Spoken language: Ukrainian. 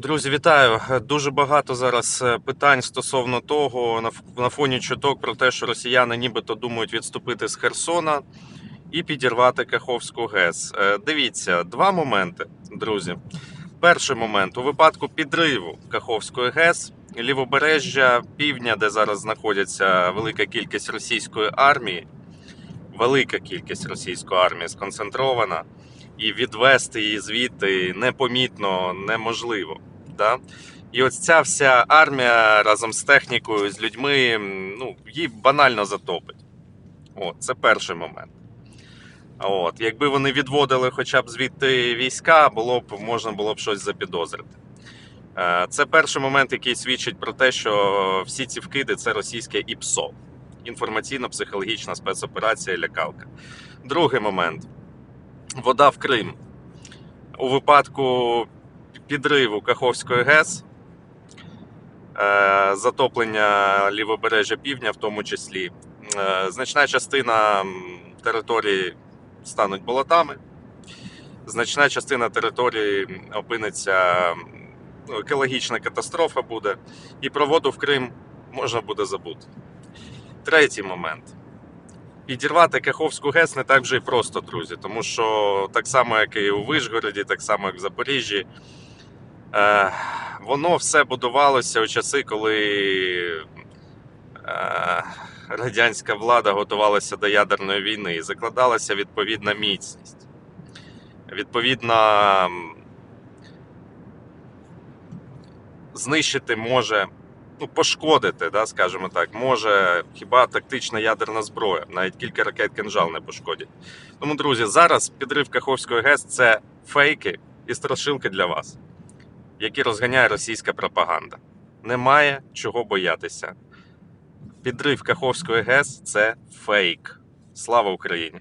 Друзі, вітаю. Дуже багато зараз е, питань стосовно того, на фоні чуток про те, що росіяни нібито думають відступити з Херсона і підірвати Каховську ГЕС. Е, Дивіться, два моменти, друзі. Перший момент у випадку підриву Каховської ГЕС, лівобережжя півдня, де зараз знаходиться велика кількість російської армії, велика кількість російської армії сконцентрована, і відвести її звідти непомітно неможливо. Да? І ось ця вся армія разом з технікою, з людьми, ну, її банально затопить. От, це перший момент. От, якби вони відводили хоча б звідти війська, було б можна було б щось запідозрити. Е, Це перший момент, який свідчить про те, що всі ці вкиди це російське ІПСО інформаційно-психологічна спецоперація лякалка. Другий момент вода в Крим. У випадку підриву Каховської ГЕС, е, затоплення лівобережжя півдня, в тому числі, е, значна частина території стануть болотами, значна частина території опиниться екологічна катастрофа буде, і про воду в Крим можна буде забути. Третій момент. Підірвати Каховську ГЕС не так вже і просто, друзі, тому що так само, як і у Вишгороді, так само, як в Запоріжжі, е, воно все будувалося у часи, коли е, радянська влада готувалася до ядерної війни і закладалася відповідна міцність. Відповідно, знищити може ну, пошкодити, да, скажімо так, може хіба тактична ядерна зброя, навіть кілька ракет кинжал не пошкодять. Тому, друзі, зараз підрив Каховської ГЕС це фейки і страшилки для вас, які розганяє російська пропаганда. Немає чого боятися. Підрив Каховської ГЕС це фейк. Слава Україні!